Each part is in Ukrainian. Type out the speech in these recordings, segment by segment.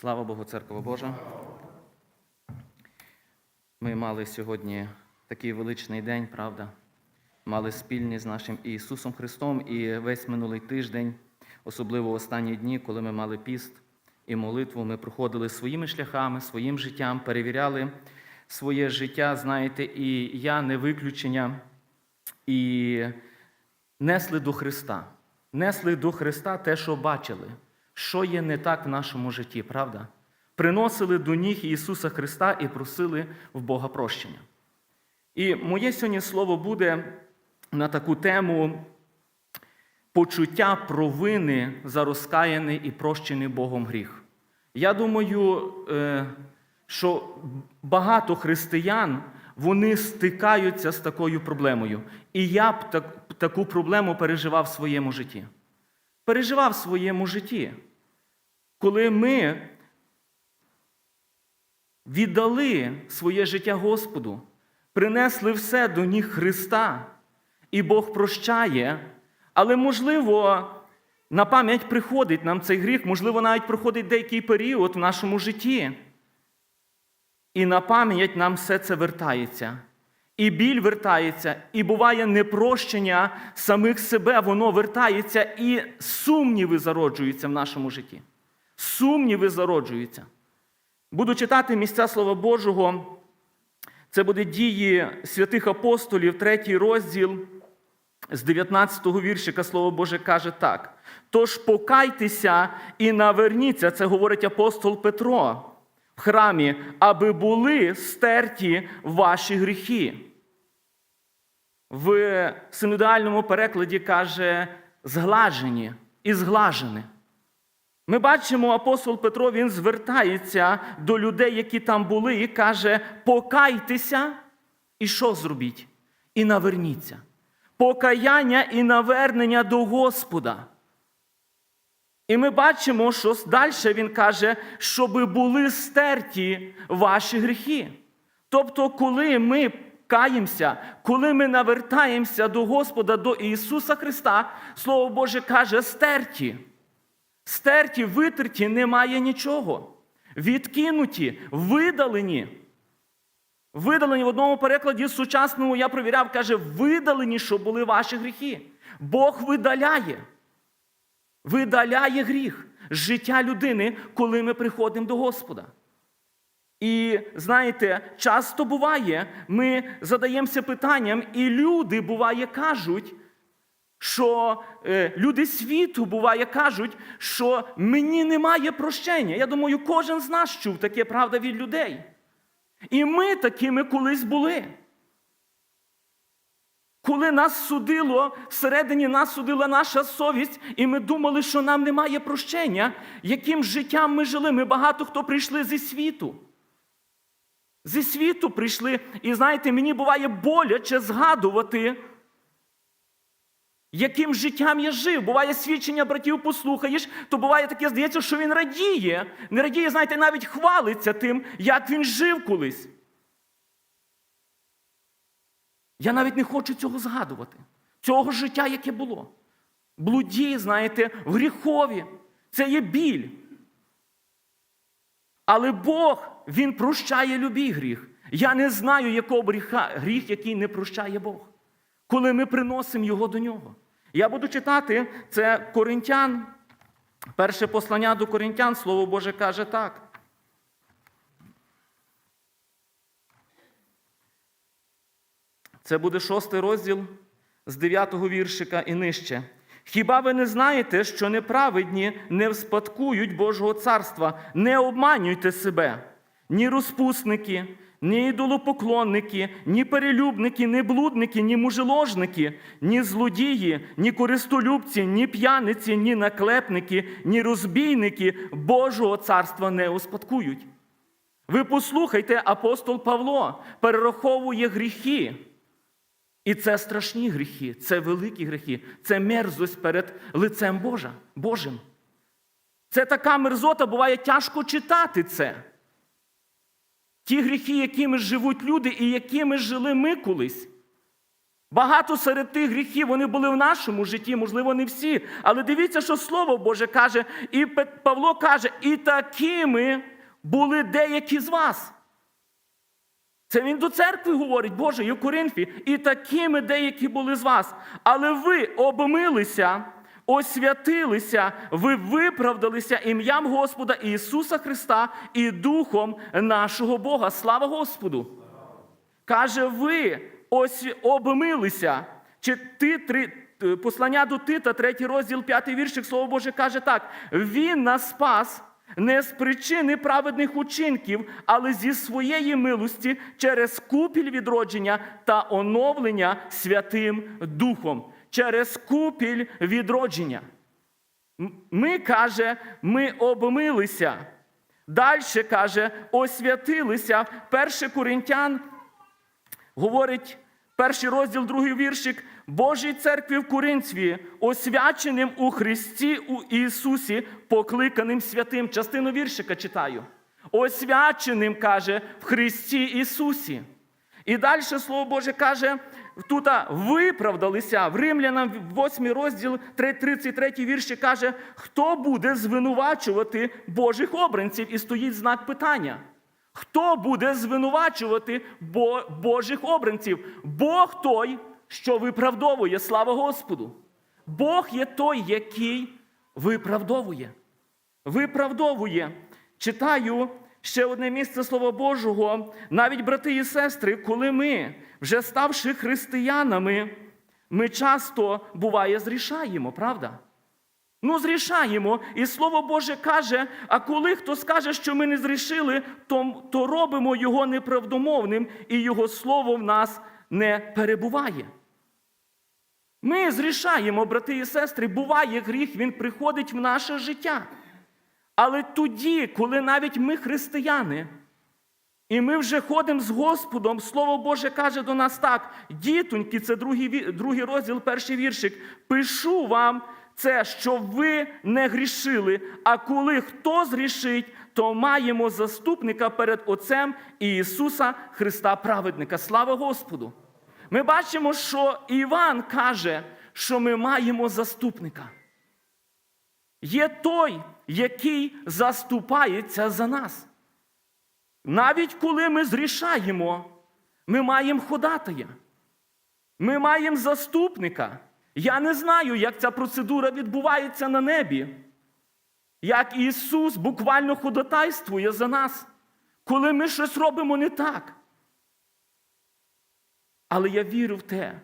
Слава Богу, церква Божа. Ми мали сьогодні такий величний день, правда? Мали спільні з нашим Ісусом Христом і весь минулий тиждень, особливо останні дні, коли ми мали піст і молитву, ми проходили своїми шляхами, своїм життям, перевіряли своє життя, знаєте, і я не виключення, і несли до Христа. Несли до Христа те, що бачили, що є не так в нашому житті, правда? Приносили до ніг Ісуса Христа і просили в Бога прощення. І моє сьогодні слово буде на таку тему почуття провини за розкаяний і прощений Богом гріх. Я думаю, е, що багато християн вони стикаються з такою проблемою. І я б так- таку проблему переживав в своєму житті. Переживав в своєму житті. Коли ми віддали своє життя Господу, принесли все до ніг Христа, і Бог прощає, але, можливо, на пам'ять приходить нам цей гріх, можливо, навіть проходить деякий період в нашому житті. І на пам'ять нам все це вертається. І біль вертається, і буває непрощення самих себе, воно вертається, і сумніви зароджуються в нашому житті. Сумніви зароджуються. Буду читати місця Слова Божого. Це буде дії святих апостолів, третій розділ з 19-го віршика Слово Боже каже так: Тож покайтеся і наверніться, це говорить апостол Петро в храмі, аби були стерті ваші гріхи. В синодальному перекладі каже зглажені і зглажені. Ми бачимо, апостол Петро він звертається до людей, які там були, і каже: покайтеся, і що зробіть? І наверніться. Покаяння і навернення до Господа. І ми бачимо, що далі він каже, щоб були стерті ваші гріхи. Тобто, коли ми каємося, коли ми навертаємося до Господа, до Ісуса Христа, Слово Боже каже, стерті. Стерті, витерті немає нічого. Відкинуті, видалені. Видалені в одному перекладі сучасному я провіряв, каже, видалені, що були ваші гріхи. Бог видаляє. Видаляє гріх життя людини, коли ми приходимо до Господа. І знаєте, часто буває, ми задаємося питанням, і люди буває кажуть, що е, люди світу буває кажуть, що мені немає прощення. Я думаю, кожен з нас чув таке правда від людей. І ми такими колись були. Коли нас судило, всередині нас судила наша совість, і ми думали, що нам немає прощення, яким життям ми жили. Ми багато хто прийшли зі світу. Зі світу прийшли, і знаєте, мені буває боляче згадувати, яким життям я жив. Буває свідчення братів, послухаєш, то буває таке, здається, що він радіє. Не радіє, знаєте, навіть хвалиться тим, як він жив колись. Я навіть не хочу цього згадувати, цього життя, яке було. Блуді, знаєте, в гріхові. Це є біль. Але Бог, Він прощає любий гріх. Я не знаю, якого гріха, гріх, який не прощає Бог, коли ми приносимо його до нього. Я буду читати це Коринтян, перше послання до Коринтян, Слово Боже каже так. Це буде шостий розділ з дев'ятого віршика і нижче. Хіба ви не знаєте, що неправедні не вспадкують Божого царства? Не обманюйте себе, ні розпусники, ні ідолопоклонники, ні перелюбники, ні блудники, ні мужеложники, ні злодії, ні користолюбці, ні п'яниці, ні наклепники, ні розбійники Божого царства не успадкують. Ви послухайте, апостол Павло перераховує гріхи. І це страшні гріхи, це великі гріхи, це мерзость перед лицем Божа, Божим. Це така мерзота, буває тяжко читати це. Ті гріхи, якими живуть люди і якими жили ми колись. Багато серед тих гріхів вони були в нашому житті, можливо, не всі. Але дивіться, що Слово Боже каже, і Павло каже, і такими були деякі з вас. Це він до церкви говорить, Боже, і в Коринфі, і такими деякі були з вас. Але ви обмилися, освятилися, ви виправдалися ім'ям Господа Ісуса Христа і Духом нашого Бога. Слава Господу! Каже, ви ось обмилися. Чи ти три е, послання до Тита, третій розділ, п'ятий віршик, слово Боже каже так: Він нас спас не з причини праведних учинків, але зі своєї милості через купіль відродження та оновлення Святим Духом. Через купіль відродження. Ми, каже, ми обмилися. Далі каже, освятилися. Перше Коринтян говорить перший розділ, другий віршик. Божій церкві в Коринфі, освяченим у Христі у Ісусі, покликаним святим. Частину віршика читаю. Освяченим, каже, в Христі Ісусі. І далі Слово Боже каже, тут виправдалися в Римлянам 8 розділ, 33 вірші каже, хто буде звинувачувати Божих обранців? І стоїть знак питання. Хто буде звинувачувати Божих обранців? Бог той, що виправдовує, слава Господу. Бог є той, який виправдовує. Виправдовує. Читаю ще одне місце Слова Божого. Навіть брати і сестри, коли ми, вже ставши християнами, ми часто буває зрішаємо, правда? Ну, зрішаємо. І Слово Боже каже: а коли хто скаже, що ми не зрішили, то, то робимо його неправдомовним, і його слово в нас не перебуває. Ми зрішаємо, брати і сестри, буває гріх, він приходить в наше життя. Але тоді, коли навіть ми християни, і ми вже ходимо з Господом, Слово Боже каже до нас так: дітоньки, це другий, другий розділ, перший віршик. Пишу вам це, щоб ви не грішили. А коли хто згрішить, то маємо заступника перед Отцем Ісуса Христа Праведника. Слава Господу! Ми бачимо, що Іван каже, що ми маємо заступника. Є той, який заступається за нас. Навіть коли ми зрішаємо, ми маємо ходатая. Ми маємо заступника. Я не знаю, як ця процедура відбувається на небі. Як Ісус буквально ходатайствує за нас, коли ми щось робимо не так. Але я вірю в те,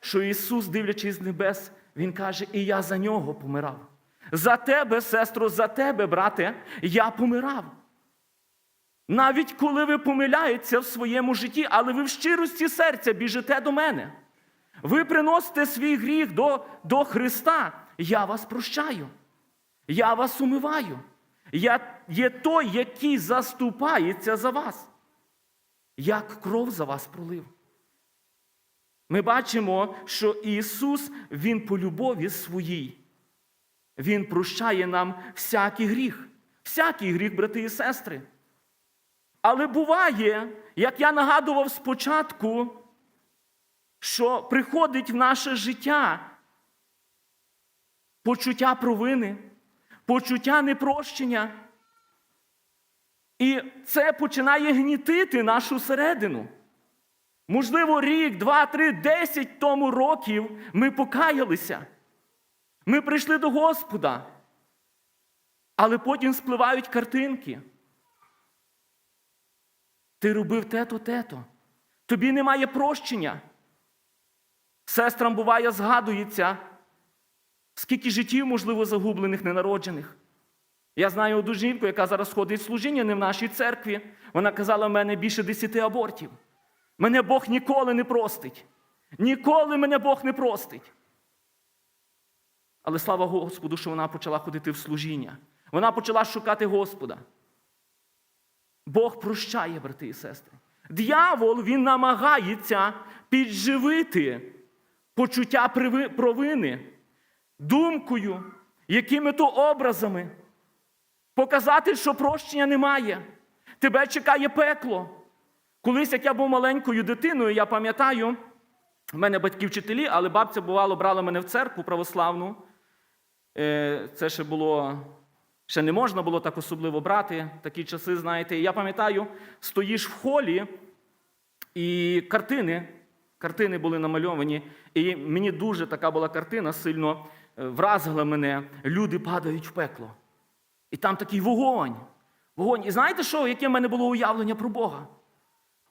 що Ісус, дивлячись з небес, Він каже, і я за нього помирав. За тебе, сестро, за тебе, брате, я помирав. Навіть коли ви помиляєтеся в своєму житті, але ви в щирості серця біжите до мене. Ви приносите свій гріх до, до Христа. Я вас прощаю. Я вас умиваю. Я є той, який заступається за вас. Як кров за вас пролив. Ми бачимо, що Ісус, Він по любові своїй. Він прощає нам всякий гріх, всякий гріх, брати і сестри. Але буває, як я нагадував спочатку, що приходить в наше життя почуття провини, почуття непрощення. І це починає гнітити нашу середину. Можливо, рік, два, три, десять тому років ми покаялися. Ми прийшли до Господа. Але потім спливають картинки. Ти робив те-то, те-то. Тобі немає прощення. Сестрам буває, згадується, скільки життів, можливо, загублених, ненароджених. Я знаю одну жінку, яка зараз ходить в служіння не в нашій церкві. Вона казала, в мене більше десяти абортів. Мене Бог ніколи не простить. Ніколи мене Бог не простить. Але слава Господу, що вона почала ходити в служіння. Вона почала шукати Господа. Бог прощає, брати і сестри. Д'явол він намагається підживити почуття провини думкою, якими-то образами, показати, що прощення немає. Тебе чекає пекло. Колись, як я був маленькою дитиною, я пам'ятаю, в мене батьки вчителі, але бабця, бувало, брала мене в церкву православну. Е, Це ще було, ще не можна було так особливо брати, такі часи, знаєте. Я пам'ятаю, стоїш в холі, і картини, картини були намальовані. І мені дуже така була картина, сильно е, вразила мене. Люди падають в пекло. І там такий вогонь. Вогонь. І знаєте що, яке в мене було уявлення про Бога?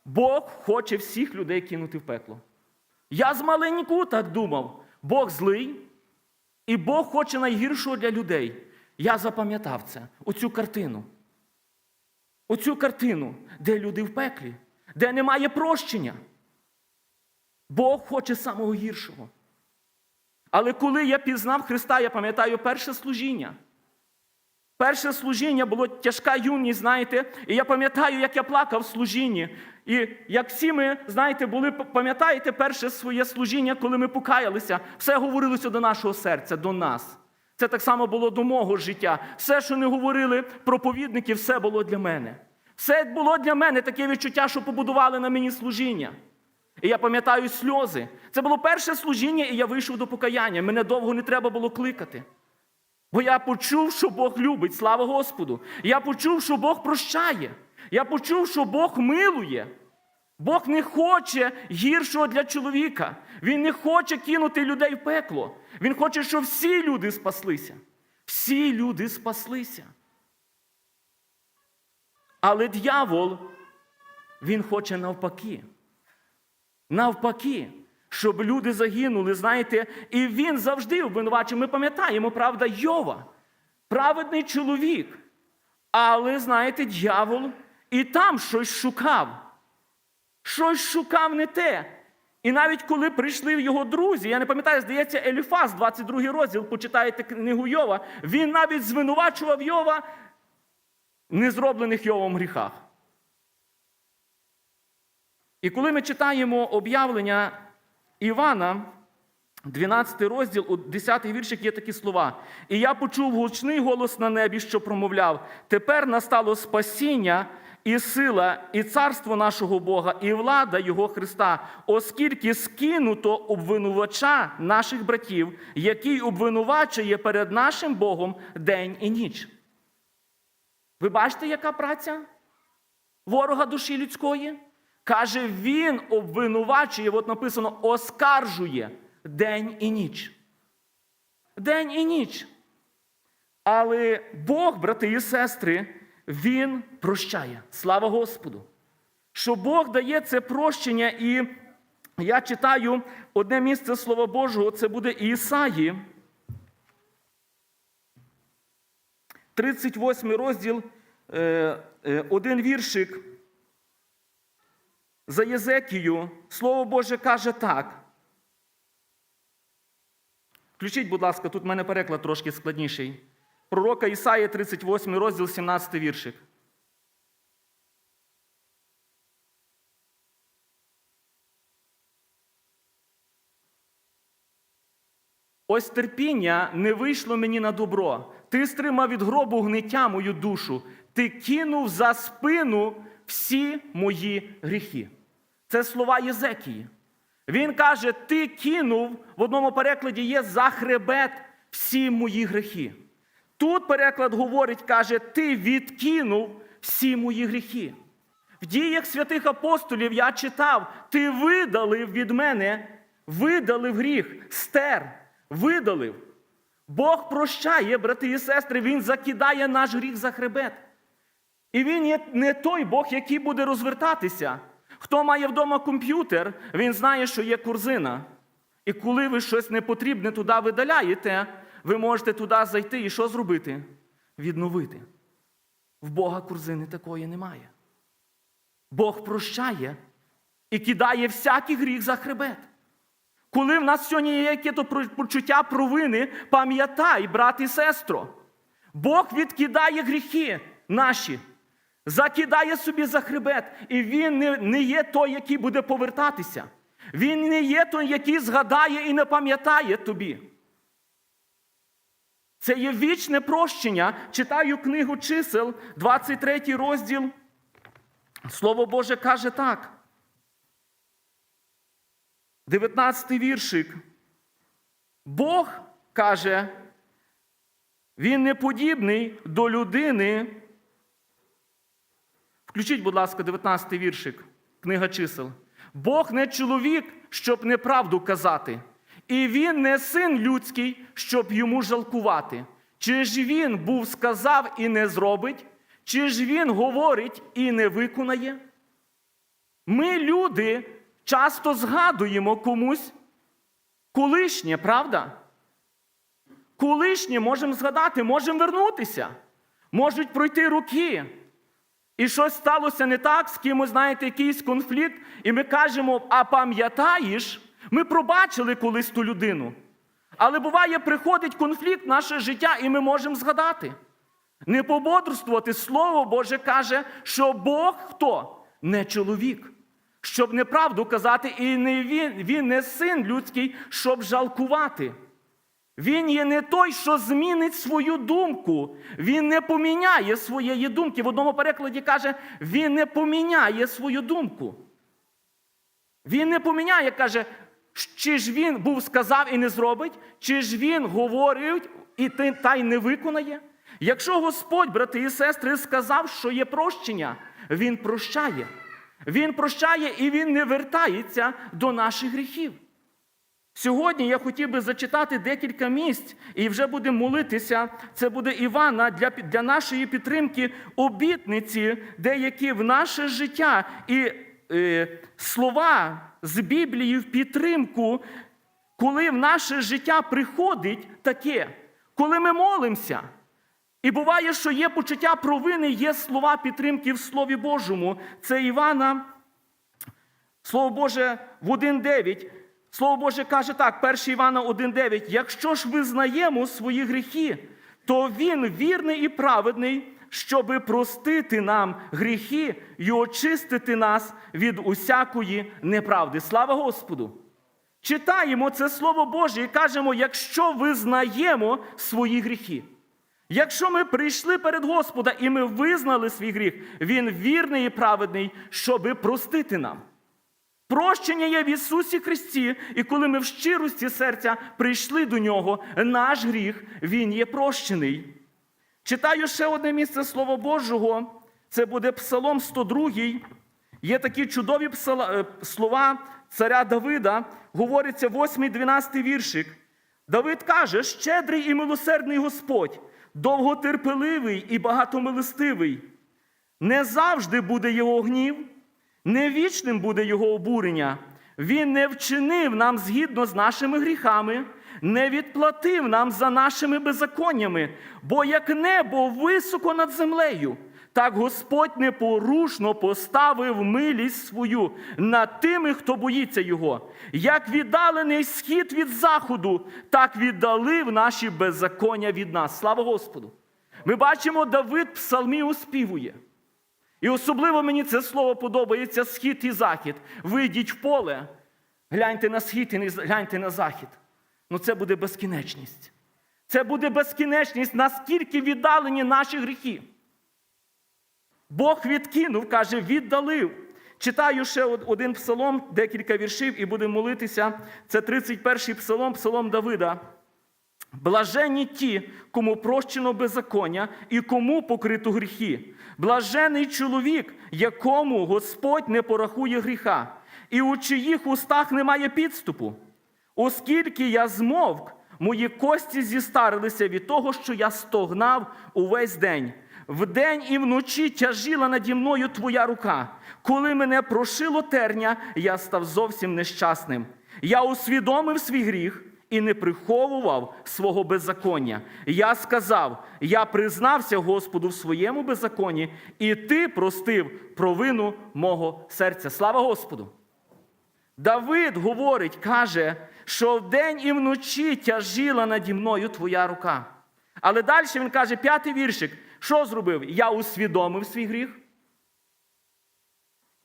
Бог хоче всіх людей кинути в пекло. Я з маленьку так думав. Бог злий, і Бог хоче найгіршого для людей. Я запам'ятав це, оцю картину. Оцю картину, де люди в пеклі, де немає прощення. Бог хоче самого гіршого. Але коли я пізнав Христа, я пам'ятаю перше служіння. Перше служіння було тяжка юність, знаєте, і я пам'ятаю, як я плакав в служінні. І як всі ми, знаєте, були, пам'ятаєте, перше своє служіння, коли ми покаялися, все говорилося до нашого серця, до нас. Це так само було до мого життя. Все, що не говорили проповідники, все було для мене. Все було для мене таке відчуття, що побудували на мені служіння. І я пам'ятаю сльози. Це було перше служіння, і я вийшов до покаяння. Мене довго не треба було кликати. Бо я почув, що Бог любить, слава Господу. Я почув, що Бог прощає. Я почув, що Бог милує. Бог не хоче гіршого для чоловіка. Він не хоче кинути людей в пекло. Він хоче, щоб всі люди спаслися. Всі люди спаслися. Але дьявол, він хоче навпаки. Навпаки, щоб люди загинули, знаєте, і він завжди обвинувачує. Ми пам'ятаємо, правда, Йова, праведний чоловік. Але, знаєте, дьявол і там щось шукав. Щось шукав не те. І навіть коли прийшли його друзі, я не пам'ятаю, здається, Еліфас, 22 розділ, почитаєте книгу Йова, він навіть звинувачував Йова в незроблених Йовом гріхах. І коли ми читаємо об'явлення Івана, 12 розділ, у 10 віршик є такі слова. І я почув гучний голос на небі, що промовляв: тепер настало спасіння і сила, і царство нашого Бога, і влада Його Христа, оскільки скинуто обвинувача наших братів, який обвинувачує перед нашим Богом день і ніч. Ви бачите, яка праця ворога душі людської? Каже, він обвинувачує, от написано, оскаржує день і ніч. День і ніч. Але Бог, брати і сестри, Він прощає. Слава Господу. Що Бог дає це прощення, і я читаю одне місце Слова Божого, це буде Ісаї, 38 розділ, е, е, один віршик. За Єзекію Слово Боже каже так. Включіть, будь ласка, тут в мене переклад трошки складніший. Пророка Ісаї, 38 розділ, 17 віршик. Ось терпіння не вийшло мені на добро. Ти стримав від гробу гниття мою душу. Ти кинув за спину всі мої гріхи. Це слова Єзекії. Він каже: Ти кинув, в одному перекладі є за хребет всі мої гріхи. Тут переклад говорить, каже, ти відкинув всі мої гріхи. В діях святих апостолів я читав, ти видалив від мене, видалив гріх, стер, видалив. Бог прощає, брати і сестри, Він закидає наш гріх за хребет. І він є не той Бог, який буде розвертатися. Хто має вдома комп'ютер, він знає, що є курзина. І коли ви щось непотрібне туди видаляєте, ви можете туди зайти і що зробити? Відновити. В Бога курзини такої немає. Бог прощає і кидає всякий гріх за хребет. Коли в нас сьогодні є якесь почуття провини, пам'ятай, брат і сестро, Бог відкидає гріхи наші, закидає собі за хребет, і Він не, не є той, який буде повертатися. Він не є той, який згадає і не пам'ятає тобі. Це є вічне прощення. Читаю книгу чисел, 23 розділ. Слово Боже каже так. 19 віршик. Бог каже, він не подібний до людини. Включіть, будь ласка, 19 віршик, книга чисел. Бог не чоловік, щоб неправду казати, і він не син людський, щоб йому жалкувати. Чи ж він був сказав і не зробить, чи ж він говорить і не виконає? Ми, люди, часто згадуємо комусь колишнє, правда? Колишнє можемо згадати, можемо вернутися, можуть пройти роки. І щось сталося не так, з кимось, знаєте, якийсь конфлікт, і ми кажемо, а пам'ятаєш, ми пробачили колись ту людину. Але буває, приходить конфлікт в наше життя, і ми можемо згадати. Не пободрствувати, Слово Боже каже, що Бог хто? Не чоловік. Щоб неправду казати, і не він, він не син людський, щоб жалкувати. Він є не той, що змінить свою думку. Він не поміняє своєї думки. В одному перекладі каже, він не поміняє свою думку. Він не поміняє, каже, чи ж він був сказав і не зробить, чи ж він говорив і та й не виконає. Якщо Господь, брати і сестри, сказав, що є прощення, Він прощає. Він прощає і Він не вертається до наших гріхів. Сьогодні я хотів би зачитати декілька місць і вже будемо молитися. Це буде Івана для, для нашої підтримки обітниці, деякі в наше життя і е, слова з Біблії в підтримку, коли в наше життя приходить таке, коли ми молимося. І буває, що є почуття провини, є слова підтримки в Слові Божому. Це Івана, Слово Боже, в 1.9. Слово Боже каже так, 1 Івана 1.9. Якщо ж визнаємо свої гріхи, то Він вірний і праведний, щоби простити нам гріхи і очистити нас від усякої неправди. Слава Господу! Читаємо це Слово Боже і кажемо, якщо визнаємо свої гріхи. Якщо ми прийшли перед Господа і ми визнали свій гріх, Він вірний і праведний, щоби простити нам. Прощення є в Ісусі Христі, і коли ми в щирості серця прийшли до Нього, наш гріх, Він є прощений. Читаю ще одне місце Слова Божого, це буде Псалом 102. Є такі чудові псала- е, слова царя Давида, говориться 8-12 віршик. Давид каже: щедрий і милосердний Господь, довготерпеливий і багатомилостивий. Не завжди буде його гнів, не вічним буде його обурення. Він не вчинив нам згідно з нашими гріхами, не відплатив нам за нашими беззаконнями, бо як небо високо над землею, так Господь непорушно поставив милість свою над тими, хто боїться його. Як віддалений схід від заходу, так віддалив наші беззаконня від нас. Слава Господу! Ми бачимо, Давид псалмі оспівує. І особливо мені це слово подобається схід і захід. Вийдіть в поле, гляньте на схід і гляньте на захід. Ну це буде безкінечність. Це буде безкінечність, наскільки віддалені наші гріхи. Бог відкинув, каже, віддалив. Читаю ще один псалом, декілька віршів, і будемо молитися. Це 31-й псалом, псалом Давида. Блаженні ті, кому прощено беззаконня і кому покрито гріхи. Блажений чоловік, якому Господь не порахує гріха, і у чиїх устах немає підступу. Оскільки я змовк, мої кості зістарилися від того, що я стогнав увесь день. Вдень і вночі тяжіла наді мною твоя рука. Коли мене прошило терня, я став зовсім нещасним. Я усвідомив свій гріх і не приховував свого беззаконня. Я сказав: я признався Господу в своєму беззаконні, і ти простив провину мого серця. Слава Господу! Давид говорить, каже, що вдень і вночі тяжіла наді мною твоя рука. Але далі він каже, п'ятий віршик, що зробив? Я усвідомив свій гріх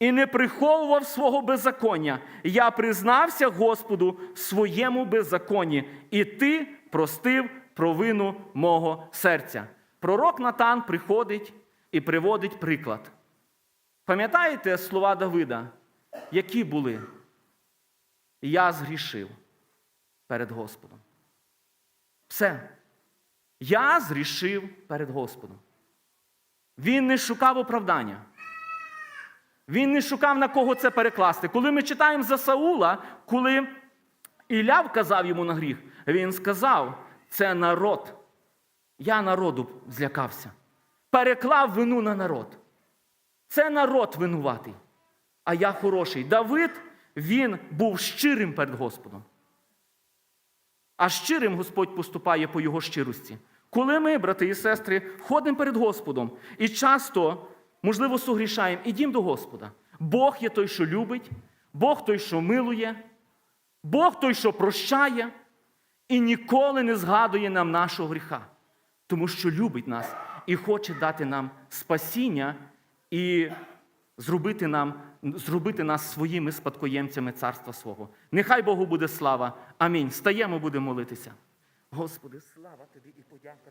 і не приховував свого беззаконня. Я признався Господу в своєму беззаконні, і ти простив провину мого серця. Пророк Натан приходить і приводить приклад. Пам'ятаєте слова Давида? Які були? Я згрішив перед Господом. Все. Я згрішив перед Господом. Він не шукав оправдання. Він не шукав на кого це перекласти. Коли ми читаємо за Саула, коли Ілля вказав йому на гріх, він сказав: це народ. Я народу злякався. Переклав вину на народ. Це народ винуватий, а я хороший. Давид, він був щирим перед Господом. А щирим Господь поступає по його щирості. Коли ми, брати і сестри, ходимо перед Господом і часто, можливо, сугрішаємо, ідім до Господа. Бог є той, що любить, Бог той, що милує, Бог той, що прощає, і ніколи не згадує нам нашого гріха, тому що любить нас і хоче дати нам спасіння і зробити, нам, зробити нас своїми спадкоємцями царства свого. Нехай Богу буде слава. Амінь. Стаємо, будемо молитися. Господи, слава тобі і подяка тобі.